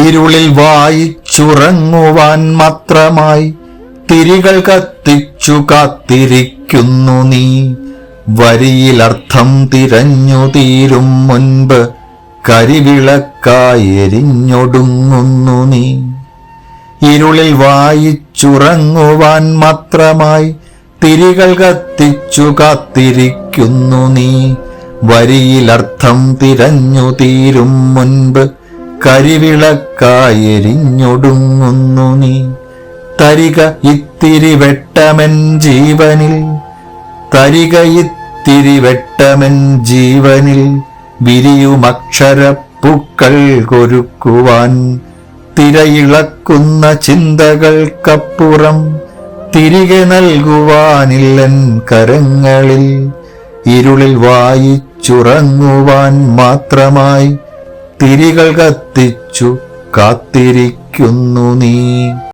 ഇരുളിൽ വായിച്ചുറങ്ങുവാൻ മാത്രമായി തിരികൾ കത്തിച്ചു കാത്തിരിക്കുന്നു നീ. വരിയിലർത്ഥം തിരഞ്ഞു തീരും മുൻപ് കരിവിളക്കായെരിഞ്ഞൊടുങ്ങുന്നു നീ. ഇരുളിൽ വായിച്ചുറങ്ങുവാൻ മാത്രമായി തിരികൾ കത്തിച്ചു കാത്തിരിക്കുന്നു നീ. വരിയിലർത്ഥം തിരഞ്ഞു തീരും മുൻപ് കരിവിളക്കായെരിഞ്ഞൊടുങ്ങുന്നു നീ. തരിക ഇത്തിരി വെട്ടമൻ ജീവനിൽ തരിക ഇത്തിരി വെട്ടമൻ ജീവനിൽ വിരിയുമക്ഷരപ്പൂക്കൾ കൊരുക്കുവാൻ തിരയിളക്കുന്ന ചിന്തകൾക്കപ്പുറം തിരികെ നൽകുവാനില്ലൻ കരങ്ങളിൽ ഇരുളിൽ വായിച്ചുറങ്ങുവാൻ മാത്രമായി തിരികൾ കത്തിച്ചു കാത്തിരിക്കുന്നു നീ.